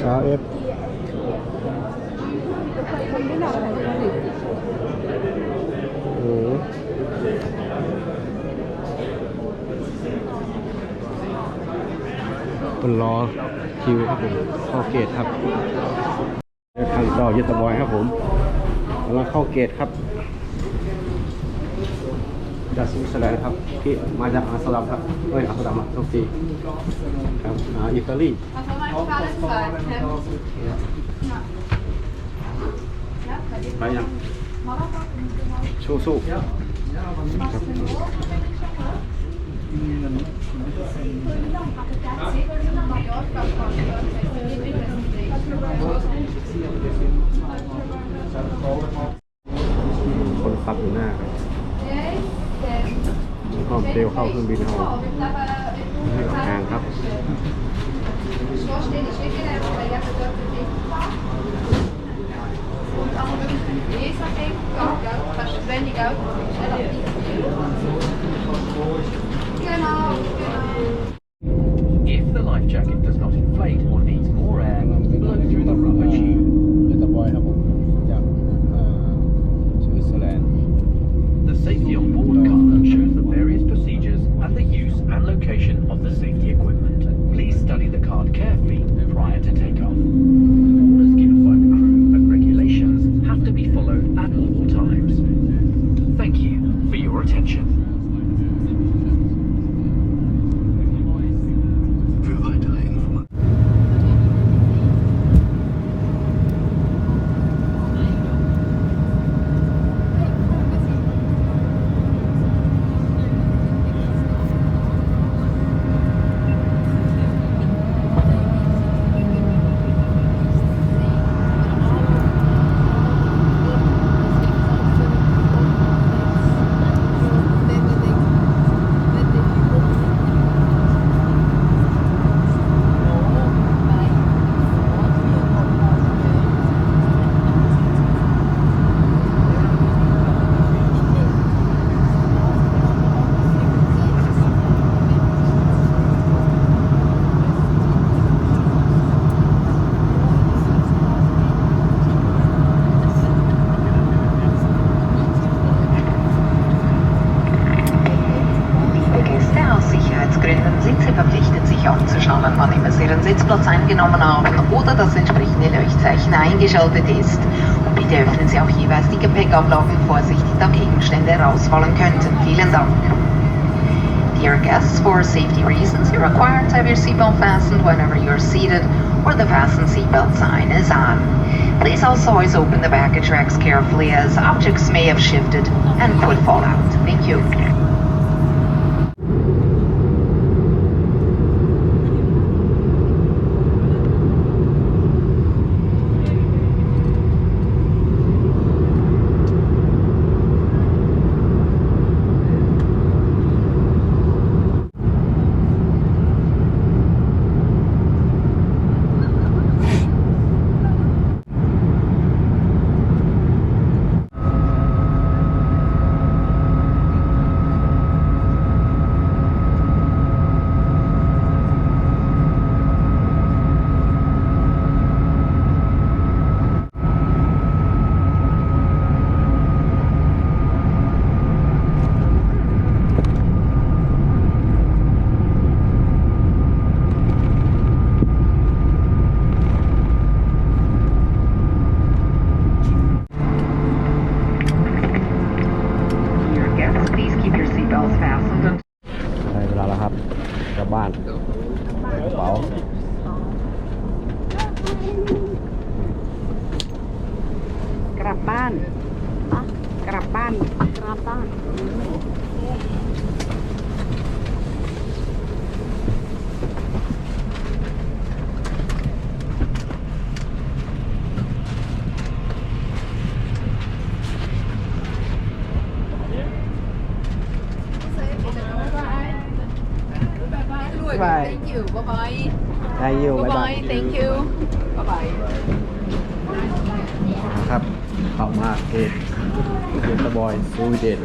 ช้าเอฟโอ้คนรอคิวครับผมเข้าเกตครับเดินทางต่อยุทธบอยครับผมกำลังเข้าเกตครับ จากสวิตเซอร์แลนด์ครับที่มาจากอัสลามครับเอ้ยอัสลามทุกทีครับอ่าอิตาลีไปยังสู้สู้คน ห้องเ Eingenommen haben oder das entsprechende Leuchtzeichen eingeschaltet ist. Und bitte öffnen Sie auch jeweils die Gepäckablagen vorsichtig, da Gegenstände rausfallen könnten. Vielen Dank. Dear guests, for safety reasons, you're required to have your seatbelt fastened whenever you're seated or the fasten seatbelt sign is on. Please also always open the baggage racks carefully as objects may have shifted and could fall out. Thank you. Bye. Thank you. Bye bye. ได้อยู่บ๊าย Bye บาย bye. Thank you. Bye bye. นะครับเข้ามาเกตเกตบอยสวีเดน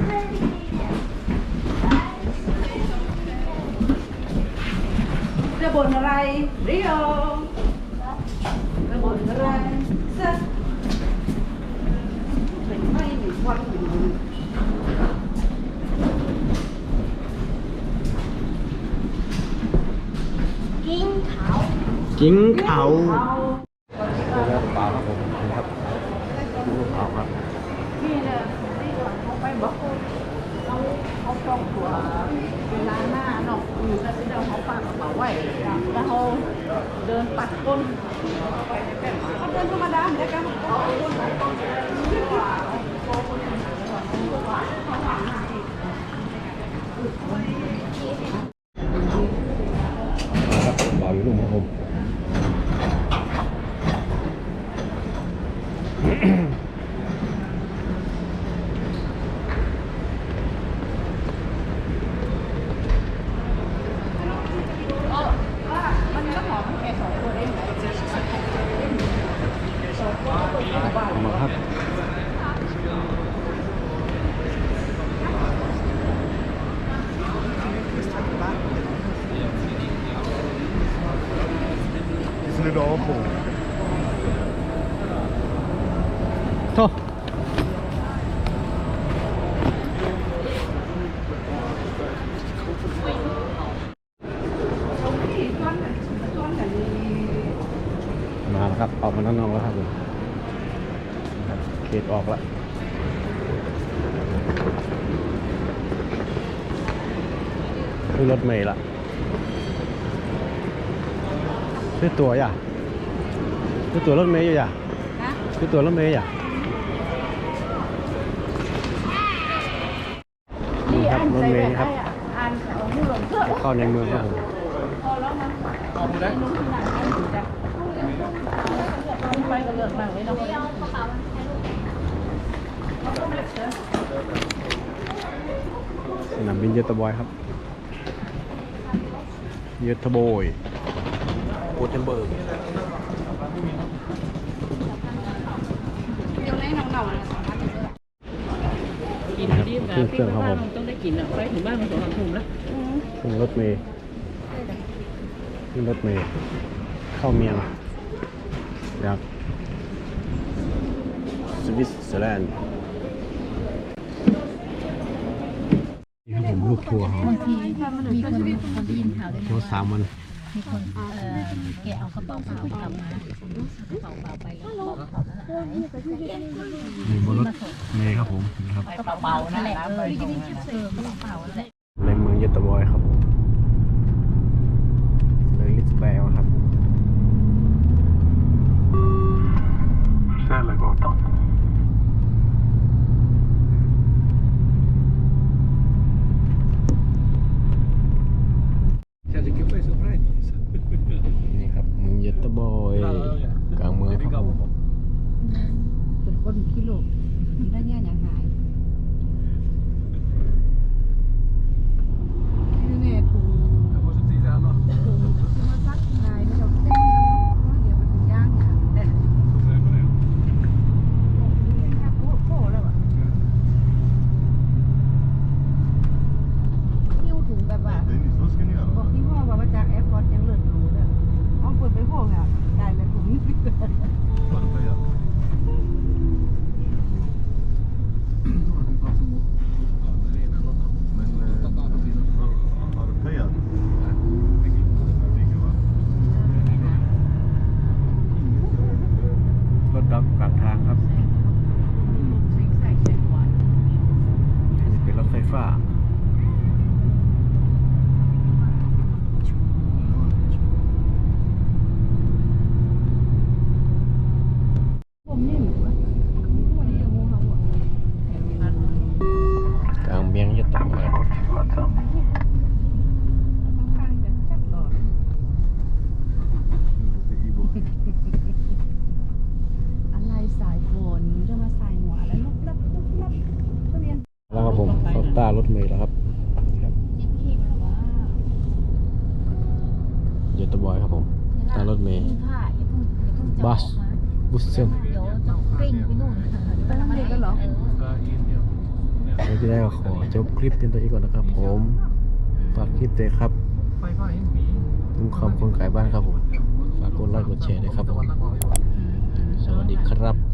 จะบ่นอะไรเรียวกินเขาเรือเปล่าครับผมนี่ครับกินเขาครับนี่เนี่ยนี่เขาไปบอกเขาเขาจองตัวเวลาหน้าเนาะอืมแล้วที่เราเขาฝา กินเขาเดินปัดก้นเขาเดินธรรมดาเนี่ยกันเขาก้นไปก้นครับเปล่าอยู่ลุ่ครับผม มาครับ Ist nicht Ordnung. โทษมาแล้วครับออกมาด้านนอกแล้วครับ เขตออกแล้วขึ้นรถเมล์ละซื้อตั๋วอย่าซื้อตั๋วรถเมล์อยู่อย่านะคือตัวรถเมย์อะนี่ครับรถเมย์ครับอ่านข่าวผู้หลงเชื่อเข้าในเมืองครับผมพอแล้วมันออกได้นุ่งที่ไหนให้ดูจ้ะไปก็เลือกนั่งเลยเนาะ สนามบินเยตบอยครับ เยตบอยโอเทนเบิร์กเดี๋ยวนี้น้องๆนะสามารถจะเลือกกินดีนะขึ้นเคพี่รื่องครับว่าผมมันต้องได้กินอะไปถึงบ้านมันสองสามทุ่มแล้วขึ้นรถเมย์ขึ้นรถเมย์เข้าเมียงจากสวิตเซอร์แลนด์นี่ครับผมลู กทัวร์ครับบางทีมีคนคนได้ยินข่าวด้วยทัวนะร์สามวันมีคนเอ่อแกเอากระเป๋าเปล่ากลับมากระเป๋าเปล่าไปแล้วกระเป๋านั้นหายอยู่บนรถเมย์ครับผมนะครับกระเป๋าเปล่านั่นแหละเออเออกระเป๋าเปล่านั่นแหละในเมืองเยตบอยครับเลยลิสแบลครับ Källargatan. นี่ครับเมืองเยตบอยกลางเมืองครับผม เป็นคนขี้ลูกได้เนี่ยอย่างหายนี่เนี่ยถุงถุงมาซักนายไม่เราเต้นเดี๋ยวมันถึงย่างเนี่ยแต่โอ้โหแล้วอะหิ้วถุงแบบว่า Dennis, vad ska ni บอก göra? ที่พ่อว่ามาจากแอร์พอร์ตยังเลิศหรูเลยเอาเปิดไปพวกอะได้เลยถุงนี้ Har du pejat? Men, eh, har du pejat? รถดับกลางทางครับนี่เป็นรถไฟฟ้า ผมนี่หนูว่าวันนี้งูเขาอะ กลางเมืองเยตบอย ข้างๆจะจับหลอดอะไรสายฝนจะมาใส่หัวอะไรลุกลับลุกลับทุเรียน แล้วครับผมเข้าต้ารถเมล์แล้วครับครับจิ๊บขี้มาว่าเยตบอยครับผมต้ารถเมล์ค่ะอย่าเพิ่งอย่าเพิ่งจะบัสบุสเซลเดี๋ยวจะกลิ้งไปนู่นไปทางนี้กันเหรอเราจะได้ขอจบคลิปเพียงตัวนี้ก่อนนะครับ ผมฝากคลิปเลยครับลุงคำคนขายบ้านครับผมฝากกดไลค์กดแชร์ด้วยครับผม